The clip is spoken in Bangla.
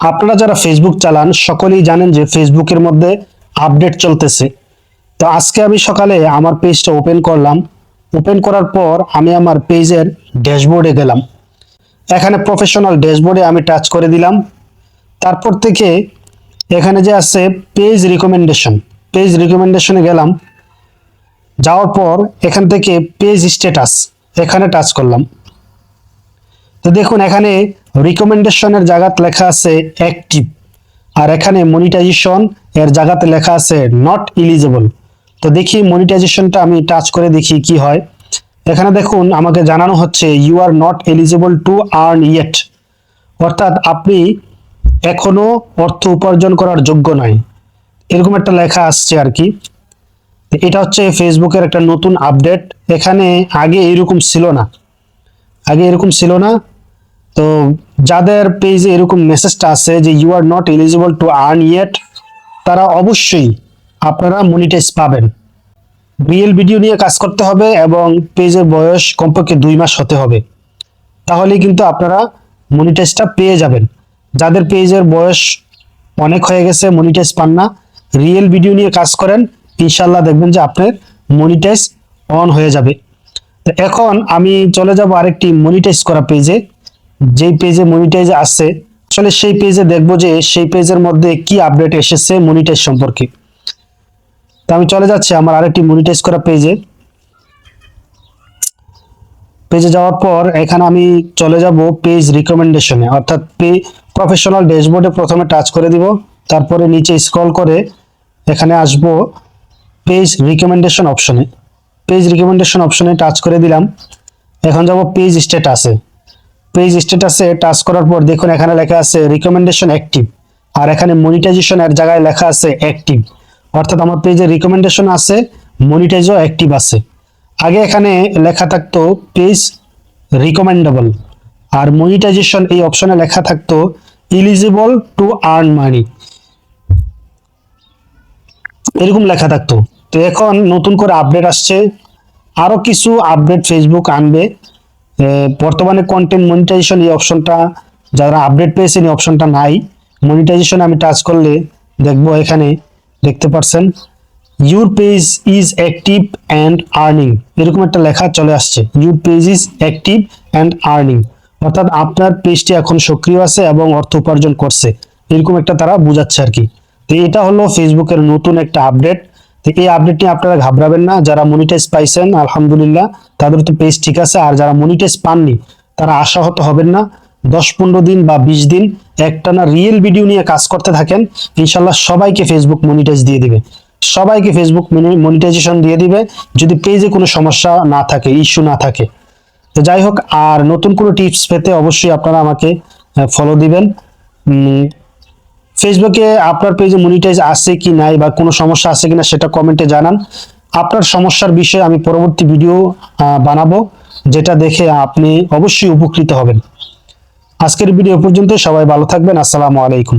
আপনারা যারা ফেসবুক চালান, সকলেই জানেন যে ফেসবুকের মধ্যে আপডেট চলতেছে। তো আজকে আমি সকালে আমার পেজটা ওপেন করলাম। ওপেন করার পর আমি আমার পেজের ড্যাশবোর্ডে গেলাম। এখানে প্রফেশনাল ড্যাশবোর্ডে আমি টাচ করে দিলাম। তারপর থেকে এখানে যে আছে পেজ রিকমেন্ডেশন পেজ রিকমেন্ডেশনে গেলাম। যাওয়ার পর এখান থেকে পেজ স্ট্যাটাস এখানে টাচ করলাম। তো দেখুন, এখানে রিকমেন্ডেশনের জায়গাতে লেখা আছে অ্যাক্টিভ আর এখানে মনিটাইজেশন এর জায়গাতে লেখা আছে নট ইলিজিবল তো দেখি মনিটাইজেশনটা আমি টাচ করে দেখি কি হয়। এখানে দেখুন, আমাকে জানানো হচ্ছে you are not eligible to earn yet অর্থাৎ আপনি এখনও অর্থ উপার্জন করার যোগ্য নয় এরকম একটা লেখা আসছে আর কি। এটা হচ্ছে ফেসবুকের একটা নতুন আপডেট এখানে আগে এরকম ছিল না। আগে এরকম ছিল না। তো যাদের পেজে এরকম মেসেজটা আছে যে you are not eligible to earn yet তারা অবশ্যই আপনারা মনিটাইজ পাবেন। রিয়েল ভিডিও নিয়ে কাজ করতে হবে এবং পেজের বয়স কমপক্ষে দুই মাস হতে হবে। তাহলে কিন্তু আপনারা মনিটাইজটা পেয়ে যাবেন। যাদের পেজের বয়স অনেক হয়ে গেছে মনিটাইজ পান না রিয়েল ভিডিও নিয়ে কাজ করেন ইনশাল্লাহ দেখবেন যে আপনার মনিটাইজ অন হয়ে যাবে। তো এখন আমি চলে যাব আরেকটি মনিটাইজ করা পেজে যেই পেজে মনিটাইজ আছে আসলে সেই পেজে দেখব যে সেই পেজের মধ্যে কি আপডেট এসেছে মনিটাইজ সম্পর্কে। তো আমি চলে যাচ্ছি আমার আরেকটি মনিটাইজ করা পেজে পেজে যাওয়ার পর এখানে আমি চলে যাব পেজ রিকমেন্ডেশনে অর্থাৎ পে প্রফেশনাল ড্যাশবোর্ডে প্রথমে টাচ করে দিব, তারপরে নিচে স্ক্রল করে এখানে আসব পেজ রিকমেন্ডেশন অপশনে পেজ রিকমেন্ডেশন অপশনে টাচ করে দিলাম, এখন যাব পেজ স্ট্যাটাসে পেজ স্ট্যাটাসে টাচ করার পর দেখুন এখানে লেখা আছে রিকমেন্ডেশন অ্যাক্টিভ আর এখানে মনিটাইজেশন এর জায়গায় লেখা আছে অ্যাক্টিভ অর্থাৎ আমার পেজে রিকমেন্ডেশন আছে মনিটাইজও অ্যাক্টিভ আছে। আগে এখানে লেখা থাকতো পেজ রিকমেন্ডেবল আর মনিটাইজেশন এই অপশনে লেখা থাকতো ইলিজিবল টু আর্ন মানি এরকম লেখা থাকতো। তো এখন নতুন করে আপডেট আসছে। আরও কিছু আপডেট ফেসবুক আনবে। বর্তমানে কন্টেন্ট মনিটাইজেশন এই অপশনটা যারা আপডেট পেয়েছেন এই অপশনটা নাই মনিটাইজেশন আমি টাচ করলে দেখব এখানে, দেখতে পাচ্ছেন your page is active and earning এরকম একটা লেখা চলে আসছে your page is active and earning অর্থাৎ আপনার পেজটি এখন সক্রিয় আছে এবং অর্থ উপার্জন করছে, এরকম একটা তারা বোঝাচ্ছে আর কি, তো এটা হলো ফেসবুকের নতুন একটা আপডেট তো এই আপডেটটি আপনারা ঘাবড়াবেন না। যারা মনিটাইজ পাইছেন, আলহামদুলিল্লাহ, তাদের তো পেজ ঠিক আছে। আর যারা মনিটাইজ পাননি, তারা আশাহত হবেন না। দশ পনেরো দিন বা বিশ দিন একটানা রিয়েল ভিডিও নিয়ে কাজ করতে থাকেন, ইনশাল্লাহ সবাইকে ফেসবুক মনিটাইজ দিয়ে দিবে। সবাইকে ফেসবুক মনিটাইজেশন দিয়ে দিবে। যদি পেজে কোনো সমস্যা না থাকে ইস্যু না থাকে। তো যাই হোক, আর নতুন কোনো টিপস পেতে অবশ্যই আপনারা আমাকে ফলো দিবেন। ফেসবুকে আপনার পেজে মনিটাইজ আছে কি নাই বা কোনো সমস্যা আছে কিনা সেটা কমেন্টে জানান। আপনার সমস্যার বিষয়ে আমি পরবর্তী ভিডিও বানাবো, যেটা দেখে আপনি অবশ্যই উপকৃত হবেন। আজকের ভিডিও পর্যন্ত সবাই ভালো থাকবেন, আসসালামু আলাইকুম।